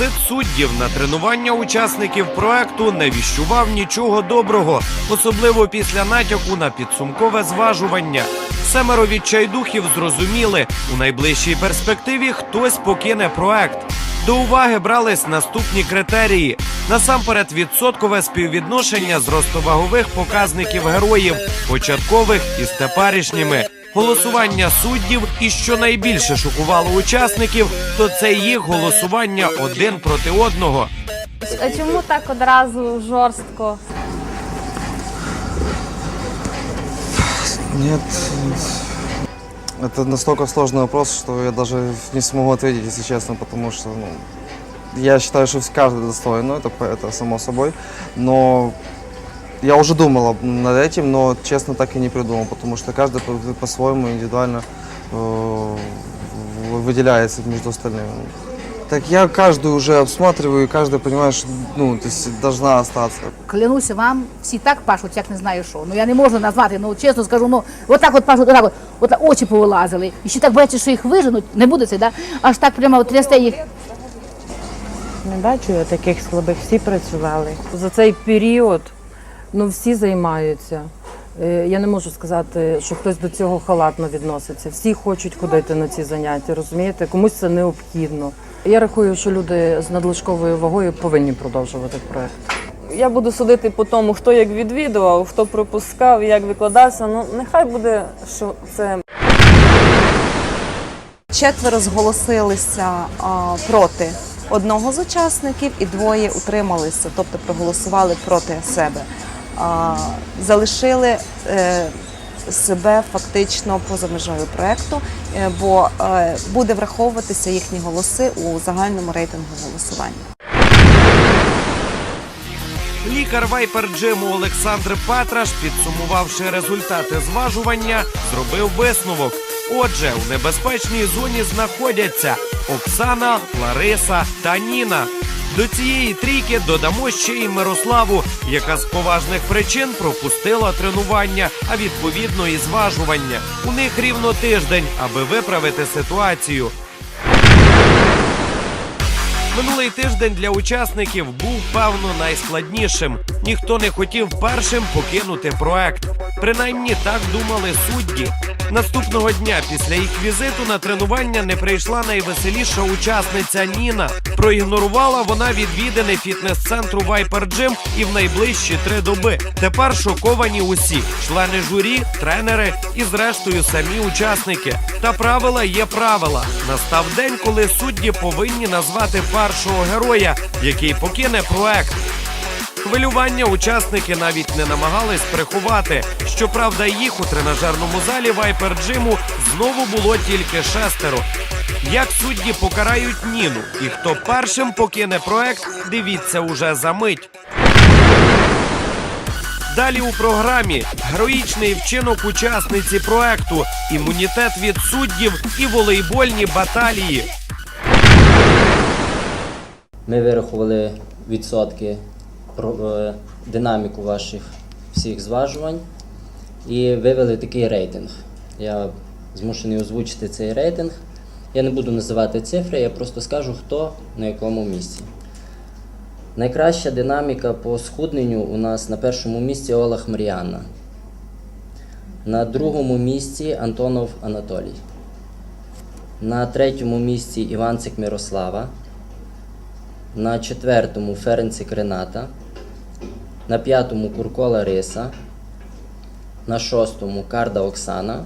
Візит суддів на тренування учасників проекту не віщував нічого доброго, особливо після натяку на підсумкове зважування. Семеро відчайдухів зрозуміли, у найближчій перспективі хтось покине проект. До уваги брались наступні критерії: насамперед, відсоткове співвідношення зростовагових показників героїв, початкових із теперішніми Голосування суддів, і що найбільше шокувало учасників, то це їх голосування один проти одного. А чому так одразу жорстко? Нет, это настолько сложный вопрос, что я даже не смогу ответить, если честно, потому что ну, я считаю, что каждый достоин, ну это, по- это само собой, но я уже думал об- над этим, но честно так и не придумал, потому что каждый по- по-своему индивидуально э, в- выделяется между остальными. Так я каждую уже обсматриваю, и каждый понимает, что ну, то есть должна остаться. Клянуся вам, всі так пашуть, як не знаю що. Ну я не можу назвати, ну чесно скажу, ну отак от пашуть, отак от, от очі повилазили. І ще так бояться, що їх виженуть, не буде це, да? аж так прямо от трясте їх. Не бачу я таких слабих, всі працювали. За цей період ну, всі займаються. Е, Я не можу сказати, що хтось до цього халатно відноситься. Всі хочуть ходити на ці заняття, розумієте? Комусь це необхідно. Я рахую, що люди з надлишковою вагою повинні продовжувати проект. Я буду судити по тому, хто як відвідував, хто пропускав, як викладався. Ну нехай буде, що це Четверо зголосилися а, проти одного з учасників, і двоє утрималися, тобто проголосували проти себе. Залишили е, себе фактично поза межою проекту, е, бо е, буде враховуватися їхні голоси у загальному рейтингу голосування. Лікар Вайпер Джиму Олександр Патраш, підсумувавши результати зважування, зробив висновок. Отже, у небезпечній зоні знаходяться Оксана, Лариса та Ніна. До цієї трійки додамо ще й Мирославу, яка з поважних причин пропустила тренування, а відповідно і зважування. У них рівно тиждень, аби виправити ситуацію. Минулий тиждень для учасників був певно найскладнішим. Ніхто не хотів першим покинути проект. Принаймні так думали судді. Наступного дня після їх візиту на тренування не прийшла найвеселіша учасниця Ніна. Проігнорувала вона відвідини фітнес-центру Viper Gym і в найближчі три доби. Тепер шоковані усі члени журі, тренери і, зрештою, самі учасники. Та правила є правила. Настав день, коли судді повинні назвати першого героя, який покине проект. Хвилювання учасники навіть не намагались приховати. Щоправда, їх у тренажерному залі Viper Gym знову було тільки шестеро. Як судді покарають Ніну і хто першим покине проект, дивіться уже за мить. Далі у програмі героїчний вчинок учасниці проекту, імунітет від суддів і волейбольні баталії. Ми вирахували відсотки е, динаміку ваших всіх зважувань і вивели такий рейтинг. Я змушений озвучити цей рейтинг. Я не буду називати цифри, я просто скажу, хто на якому місці. Найкраща динаміка по схудненню у нас на першому місці Олег Маріанна. На другому місці Антонов Анатолій. На третьому місці Іванцик Мирослава. На четвертому Ференцик Рената. На п'ятому Курко Лариса. На шостому Карда Оксана.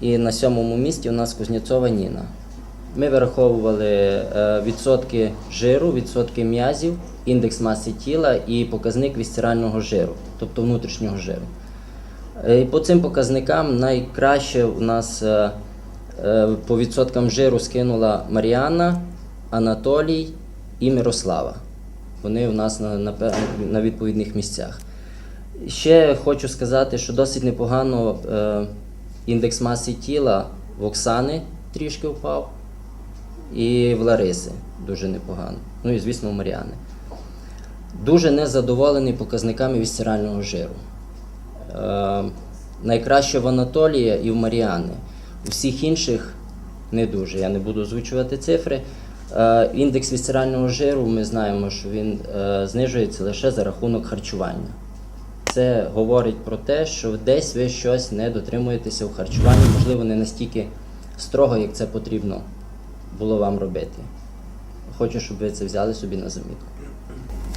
І на сьомому місці у нас Кузнєцова Ніна. Ми вираховували е, відсотки жиру, відсотки м'язів, індекс маси тіла і показник вісцерального жиру, тобто внутрішнього жиру. Е, І по цим показникам найкраще у нас е, по відсоткам жиру скинула Маріанна, Анатолій і Мирослава. Вони у нас на, на, на відповідних місцях. Ще хочу сказати, що досить непогано е, індекс маси тіла в Оксани трішки впав, і в Лариси дуже непогано. Ну і звісно, у Маріани. Дуже незадоволений показниками вісцерального жиру. Е, найкраще в Анатолія і в Маріани. У всіх інших не дуже. Я не буду озвучувати цифри. Е, Індекс вісцерального жиру ми знаємо, що він е, знижується лише за рахунок харчування. Це говорить про те, що десь ви щось не дотримуєтеся в харчуванні, можливо, не настільки строго, як це потрібно було вам робити. Хочу, щоб ви це взяли собі на замітку.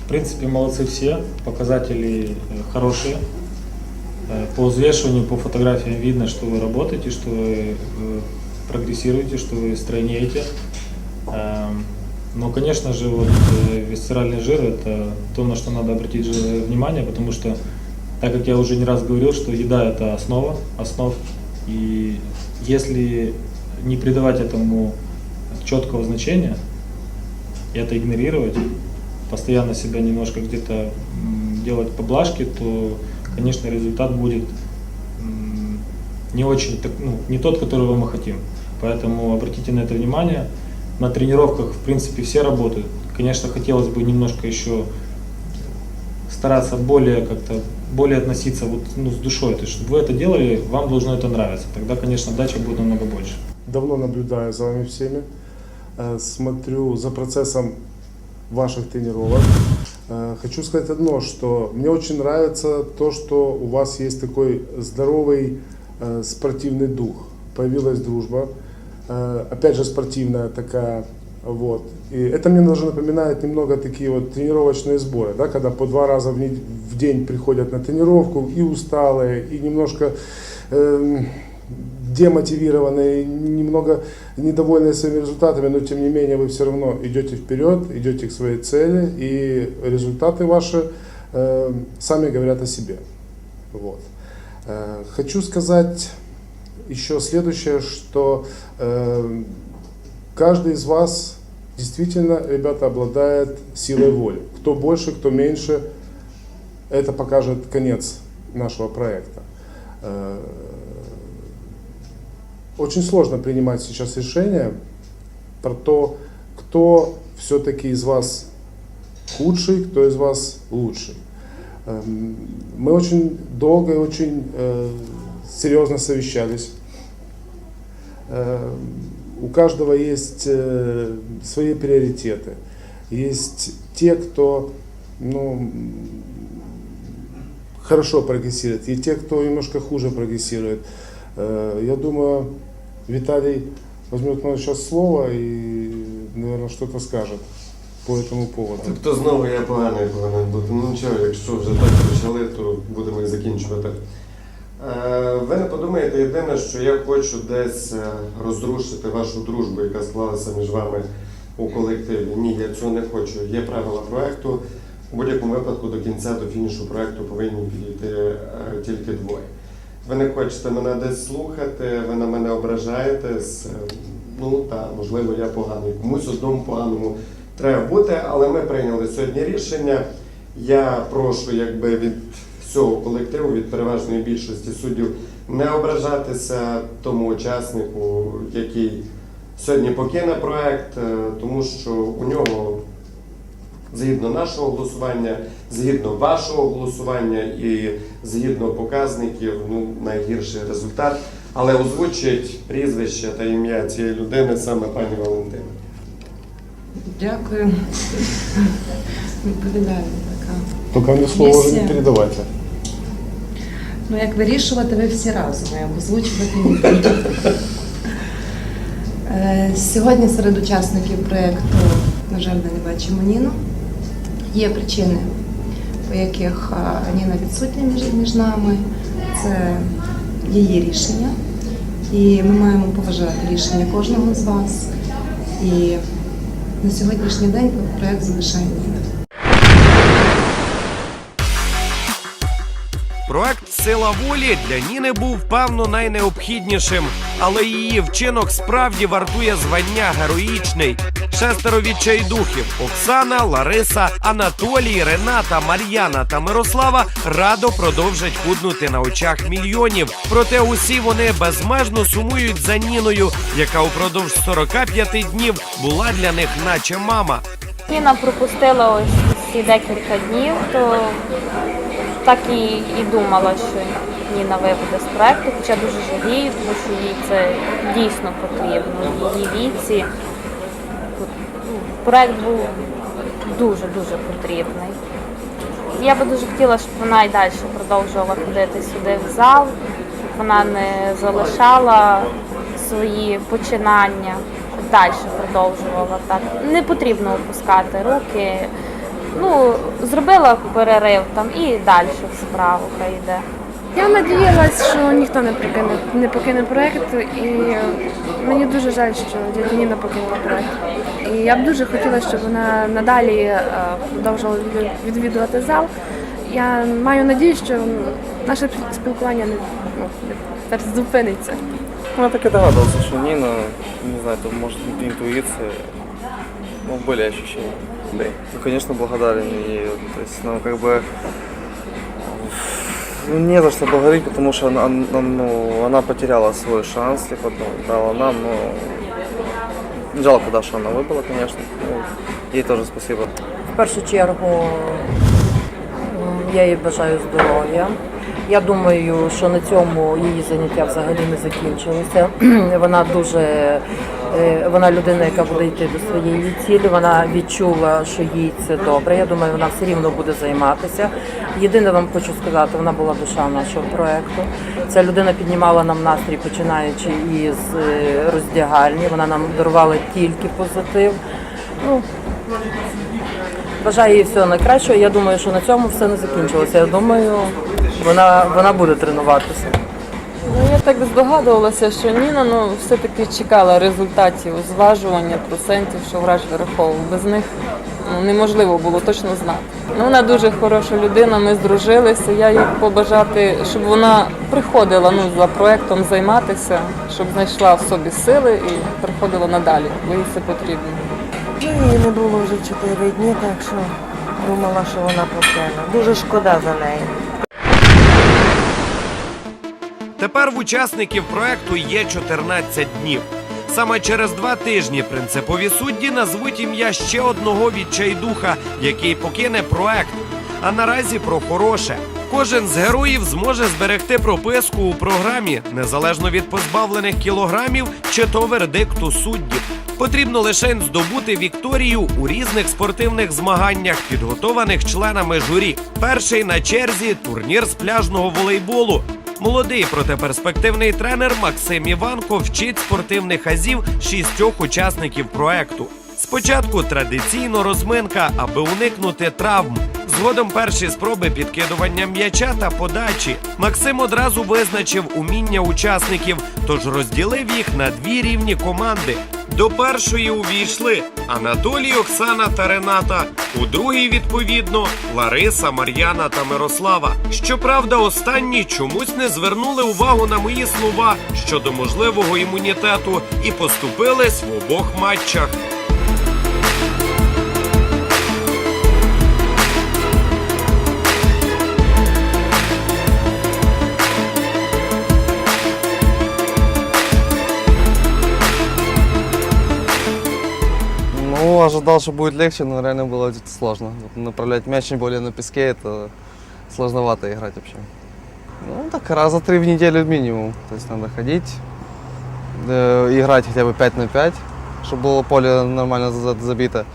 В принципе, молодцы все, показатели э, хорошие. Э, По взвешиванию, по фотографиям видно, что вы работаете, что вы э, прогрессируете, что вы стройнеете. Эм, Но, конечно же, вот э, висцеральный жир – это то, на что надо обратить внимание, потому что, так как я уже не раз говорил, что еда – это основа основ, и если не придавать этому четкого значения, и это игнорировать, постоянно себя немножко где-то делать поблажки, то, конечно, результат будет не очень, ну, не тот, которого мы хотим. Поэтому обратите на это внимание. На тренировках, в принципе, все работают. Конечно, хотелось бы немножко еще стараться более как-то более относиться вот, ну, с душой. То есть, чтобы вы это делали, вам должно это нравиться. Тогда, конечно, дача будет намного больше. давно наблюдаю за вами всеми, э, смотрю за процессом ваших тренировок. Э, Хочу сказать одно, что мне очень нравится то, что у вас есть такой здоровый э, спортивный дух. Появилась дружба, опять же спортивная такая, вот. И это мне даже напоминает немного такие вот тренировочные сборы, да, когда по два раза в, нед- в день приходят на тренировку и усталые, и немножко эм, демотивированные, немного недовольные своими результатами, но тем не менее вы все равно идете вперед, идете к своей цели, и результаты ваши э, сами говорят о себе. Вот. Э, хочу сказать еще следующее, что э, каждый из вас действительно, ребята, обладает силой воли. Кто больше, кто меньше, это покажет конец нашего проекта. Э, очень сложно принимать сейчас решение про то, кто все-таки из вас худший, кто из вас лучший. Эм, Мы очень долго и очень э, серьезно совещались. Э, У каждого есть э, свои приоритеты. Есть те, кто ну, м, хорошо прогрессирует, и те, кто немножко хуже прогрессирует. Э, Я думаю, Виталий возьмет мое сейчас слово и, наверное, что-то скажет по этому поводу. Тобто знову я поганий повинен бути. Ну нічого, якщо вже так почали, то будемо і закінчувати. Е, Ви не подумаєте єдине, що я хочу десь е, розрушити вашу дружбу, яка склалася між вами у колективі. Ні, я цього не хочу. Є правила проекту. У будь-якому випадку до кінця, до фінішу проекту повинні підійти е, тільки двоє. Ви не хочете мене десь слухати, ви на мене ображаєтесь. Ну так, можливо, я поганий. Комусь одному поганому треба бути, але ми прийняли сьогодні рішення. Я прошу якби від всього колективу, від переважної більшості суддів, не ображатися тому учаснику, який сьогодні покине проект, е, тому що у нього згідно нашого голосування, згідно вашого голосування і згідно показників, ну найгірший результат. Але озвучить прізвище та ім'я цієї людини саме пані Валентина. Дякую. Відповідаю така. Только мне слово не передавайте. Ну, як вирішувати, ви всі разом, як озвучувати. Е, Сьогодні серед учасників проєкту, на жаль, ми не бачимо Ніну. Є причини, по яких Ніна відсутня між нами. Це її рішення. І ми маємо поважати рішення кожного з вас. І на сьогоднішній день проєкт залишає Ніна. Проект Сила волі для Ніни був певно найнеобхіднішим, але її вчинок справді вартує звання героїчний. Шестеро відчайдухів Оксана, Лариса, Анатолій, Рената, Мар'яна та Мирослава радо продовжать худнути на очах мільйонів. Проте усі вони безмежно сумують за Ніною, яка упродовж 45 днів була для них наче мама. Ніна пропустила ось ці декілька днів, то так і, і думала, що Ніна виведе з проекту, хоча дуже жалію, тому що їй це дійсно потрібно. Її віці проект був дуже-дуже потрібний. Я би дуже хотіла, щоб вона і далі продовжувала ходити сюди в зал, щоб вона не залишала свої починання, далі продовжувала так. Не потрібно опускати руки Ну, зробила перерив там і далі в справу хай йде. Я надіялась, що ніхто не покине, не покине проєкт, і мені дуже жаль, що дядя Ніна покинула проєкт. І я б дуже хотіла, щоб вона надалі е, продовжувала відві- відвідувати зал. Я маю надію, що наше спілкування не, ну, не так зупиниться. Ну, я так и догадывался, что Нина, не знаю, это может быть интуиция, ну, были ощущения. Ну, конечно, благодарен ей. То есть, ну, как бы, ну, не за что благодарить, потому что она, она, ну, она потеряла свой шанс, типа, ну, дала нам, но жалко, да, что она выбыла, конечно. Ну, ей тоже спасибо. В першу чергу м, я їй бажаю здоров'я. Я думаю, що на цьому її заняття взагалі не закінчилися. Вона дуже е, вона людина, яка буде йти до своєї цілі. Вона відчула, що їй це добре. Я думаю, вона все рівно буде займатися. Єдине вам хочу сказати, вона була душа нашого проекту. Ця людина піднімала нам настрій, починаючи із е, роздягальні. Вона нам дарувала тільки позитив. Ну, Бажаю їй всього найкращого. Я думаю, що на цьому все не закінчилося. Я думаю, вона, вона буде тренуватися. Так здогадувалася, що Ніна ну, все-таки чекала результатів зважування процентів, що врач вираховував. Без них ну, неможливо було точно знати. Ну, вона дуже хороша людина, ми здружилися. Я їй побажати, щоб вона приходила ну, за проектом займатися, щоб знайшла в собі сили і приходила надалі, бо їй це потрібно. Ну, її не було вже 4 дні, так що думала, що вона покине. Дуже шкода за неї. Тепер в учасників проекту є 14 днів. Саме через два тижні принципові судді назвуть ім'я ще одного відчайдуха, який покине проект. А наразі про хороше. Кожен з героїв зможе зберегти прописку у програмі, незалежно від позбавлених кілограмів чи то вердикту суддів. Потрібно лише здобути вікторію у різних спортивних змаганнях, підготованих членами журі. Перший на черзі турнір з пляжного волейболу. Молодий проте перспективний тренер Максим Іванко вчить спортивних азів шістьох учасників проекту. Спочатку традиційно розминка, аби уникнути травм. Згодом перші спроби підкидування м'яча та подачі. Максим одразу визначив уміння учасників, тож розділив їх на дві рівні команди. До першої увійшли Анатолій, Оксана та Рената. У другій, відповідно, Лариса, Мар'яна та Мирослава. Щоправда, останні чомусь не звернули увагу на мої слова щодо можливого імунітету і поступились в обох матчах. Ожидал, что будет легче, но реально было сложно. Вот Направлять мяч, тем более на песке, это сложновато играть вообще. Ну, так раза три в неделю минимум. То есть надо ходить, э, играть хотя бы 5 на 5, чтобы было поле нормально за- забито.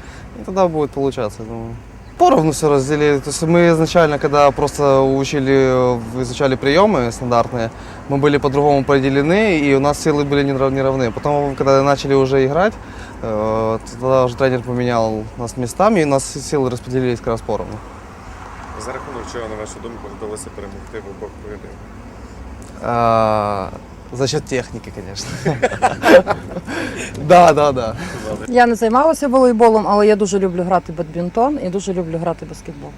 И тогда будет получаться, я думаю. Поровну все разделили. То есть мы изначально, когда просто учили, изучали приемы стандартные, мы были по-другому поделены, и у нас силы были не рав- не равны. Потом, когда начали уже играть, тогда уже тренер поменял нас местами, и у нас силы распределились как раз поровну. За рахунок чого, на вашу думку, вдалося перемогти в обох поєдинках? А, За счет техники, конечно. Да, да, да. Я не займалася волейболом, але я дуже люблю грати в бадмінтон і дуже люблю грати баскетбол.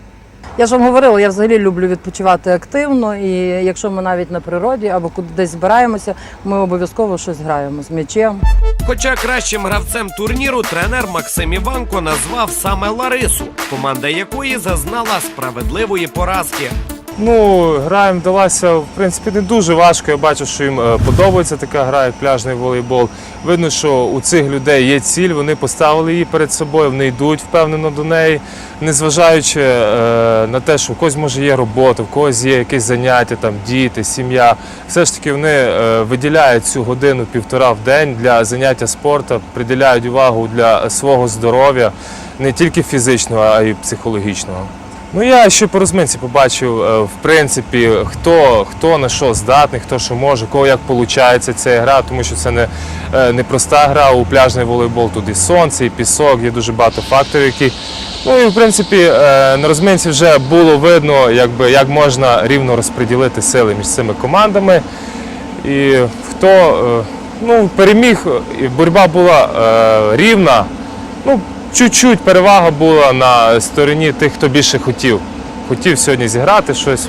Я ж вам говорила, я взагалі люблю відпочивати активно, і якщо ми навіть на природі або куди десь збираємося, ми обов'язково щось граємо з м'ячем. Хоча кращим гравцем турніру тренер Максим Іванко назвав саме Ларису, команда якої зазнала справедливої поразки. Ну, гра їм вдалася, в принципі, не дуже важко. Я бачу, що їм е, подобається така гра, як пляжний волейбол. Видно, що у цих людей є ціль, вони поставили її перед собою, вони йдуть впевнено до неї, незважаючи е, на те, що у когось може є робота, в когось є якесь заняття, там діти, сім'я. Все ж таки вони е, виділяють цю годину-півтора в день для заняття спорту, приділяють увагу для свого здоров'я, не тільки фізичного, а й психологічного. Ну я ще по розминці побачив, е, в принципі, хто, хто на що здатний, хто що може, кого як виходить ця гра, тому що це не, е, не проста гра у пляжний волейбол. Тут і сонце, і пісок, є дуже багато факторів, які. Ну і в принципі е, на розминці вже було видно, якби, як можна рівно розподілити сили між цими командами. І хто ну, переміг, і боротьба була рівна. Ну, чуть-чуть перевага була на стороні тих, хто більше хотів. Хотів сьогодні зіграти, щось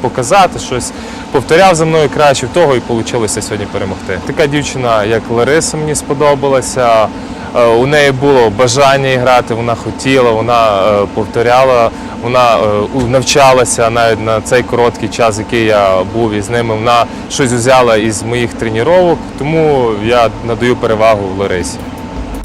показати, щось повторяв за мною краще, в того і вийшло сьогодні перемогти. Така дівчина, як Лариса, мені сподобалася. Е, У неї було бажання грати, вона хотіла, вона е, повторяла, вона е, навчалася навіть на цей короткий час, який я був із ними. Вона щось взяла із моїх тренувань, тому я надаю перевагу Ларисі.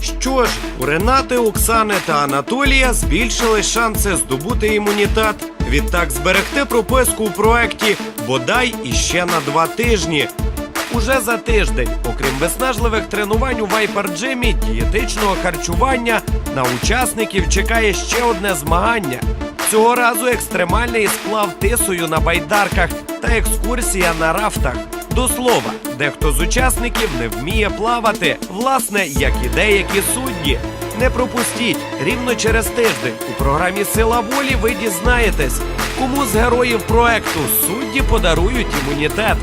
Що ж, у Ренати, Оксани та Анатолія збільшили шанси здобути імунітет. Відтак зберегти прописку у проекті бодай іще на два тижні. Уже за тиждень, окрім виснажливих тренувань у Вайпер Джимі, дієтичного харчування на учасників чекає ще одне змагання. Цього разу екстремальний сплав тисою на байдарках та екскурсія на рафтах. До слова, дехто з учасників не вміє плавати, власне, як і деякі судді. Не пропустіть рівно через тиждень у програмі Сила волі ви дізнаєтесь, кому з героїв проекту судді подарують імунітет.